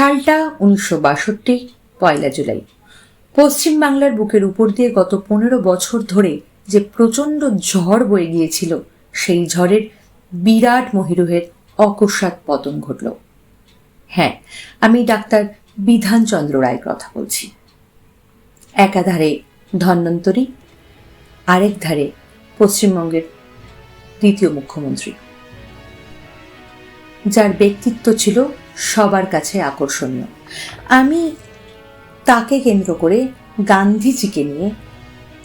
সালটা উনিশশো বাষট্টি, পয়লা জুলাই। পশ্চিম বাংলার বুকের উপর দিয়ে গত পনেরো বছর ধরে যে প্রচণ্ড ঝড় বয়ে গিয়েছিল, সেই ঝড়ের বিরাট মহিরুহের অকস্মাৎ পতন ঘটল। হ্যাঁ আমি ডাক্তার বিধানচন্দ্র রায়ের কথা বলছি। একাধারে ধন্বন্তরী, আরেক ধারে পশ্চিমবঙ্গের দ্বিতীয় মুখ্যমন্ত্রী। যার ব্যক্তিত্ব ছিল সবার কাছে আকর্ষণীয়। আমি তাকে কেন্দ্র করে গান্ধীজিকে নিয়ে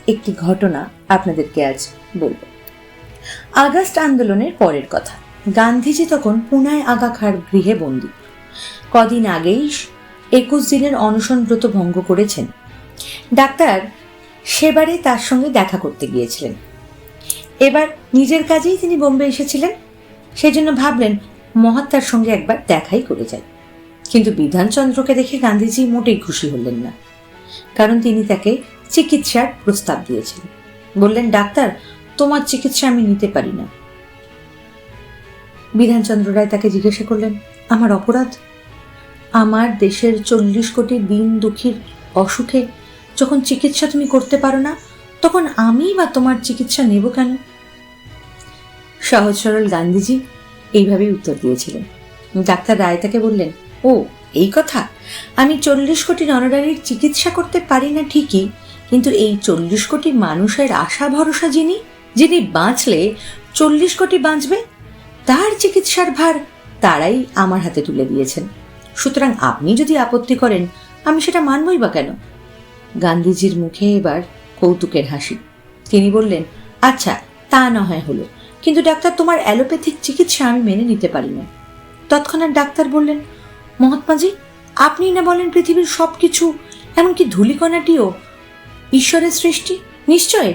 একটি ঘটনা আপনাদেরকে আজ বলব। আগস্ট আন্দোলনের পরের কথা। গান্ধীজি তখন পুনায় আগাখার গৃহে বন্দী। কদিন আগেই একুশ দিনের অনশনব্রত ভঙ্গ করেছেন। ডাক্তার সেবারে তার সঙ্গে দেখা করতে গিয়েছিলেন। এবার নিজের কাজেই তিনি বোম্বে এসেছিলেন। সেই জন্য ভাবলেন মহাত্মার সঙ্গে একবার দেখাই করে যায় কিন্তু বিধানচন্দ্রকে দেখে গান্ধীজি মোটেই খুশি হলেন না। কারণ তিনি তাকে চিকিৎসার প্রস্তাব দিয়েছিলেন বললেন, ডাক্তার, তোমার চিকিৎসা আমি নিতে পারি না। বিধানচন্দ্র রায় তাকে জিজ্ঞাসা করলেন, আমার অপরাধ? আমার দেশের চল্লিশ কোটি দিন দুঃখীর অসুখে যখন চিকিৎসা তুমি করতে পারো না, তখন আমি বা তোমার চিকিৎসা নেব কেন? সহজ সরল গান্ধীজি এইভাবেই উত্তর দিয়েছিলেন। ডাক্তার রায় তাকে বললেন, ও, এই কথা? আমি চল্লিশ কোটি নরনারীর চিকিৎসা করতে পারি না ঠিকই, কিন্তু এই চল্লিশ কোটি মানুষের আশা ভরসা যিনি যিনি বাঁচলে চল্লিশ কোটি বাঁচবে, তার চিকিৎসার ভার তারাই আমার হাতে তুলে দিয়েছেন। সুতরাং আপনি যদি আপত্তি করেন, আমি সেটা মানবই বা কেন? গান্ধীজির মুখে এবার কৌতুকের হাসি। তিনি বললেন আচ্ছা তা না হয় হলো। কিন্তু ডাক্তার, তোমার অ্যালোপ্যাথিক চিকিৎসা আমি মেনে নিতে পারি না তৎক্ষণাৎ ডাক্তার বললেন, মহাত্মাজি আপনি না বলেন পৃথিবীর সব কিছু এমনকি ধূলিকণাটিও ঈশ্বরের সৃষ্টি? নিশ্চয়?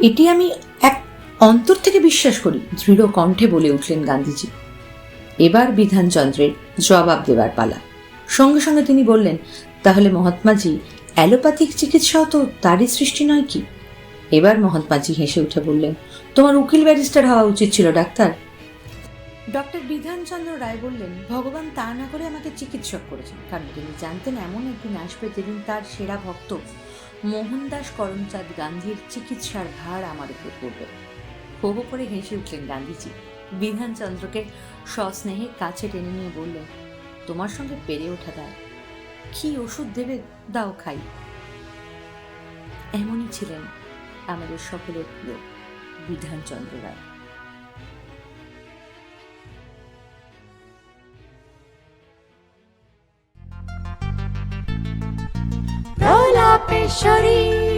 এটি আমি এক অন্তর থেকে বিশ্বাস করি, দৃঢ় কণ্ঠে বলে উঠলেন গান্ধীজি। এবার বিধানচন্দ্রের জবাব দেবার পালা। সঙ্গে সঙ্গে তিনি বললেন, তাহলে মহাত্মাজি, অ্যালোপ্যাথিক চিকিৎসাও তো তারই সৃষ্টি নয় কি? এবার মহাত্মাজি হেসে উঠে বললেন, তোমার উকিল ব্যারিস্টার হওয়া উচিত ছিল, ডাক্তার। ডক্টর বিধানচন্দ্র রায় বললেন, ভগবান তা না করে আমাকে চিকিৎসক করেছেন, কারণ তিনি জানতেন এমন একদিন আসবে যেদিন তার সেরা ভক্ত মোহনদাস করমচাঁদ গান্ধীর চিকিৎসার ভার আমার উপর পড়বে। হো করে হেসে উঠলেন গান্ধীজি। বিধানচন্দ্রকে সস্নেহে কাছে টেনে নিয়ে বললেন, তোমার সঙ্গে পেরে ওঠা দায় কি ওষুধ দেবে, দাও খাই। এমনই ছিলেন আমাদের সকলের প্রিয় বিধানচন্দ্র রায়। প্রলাপেশ্বরী।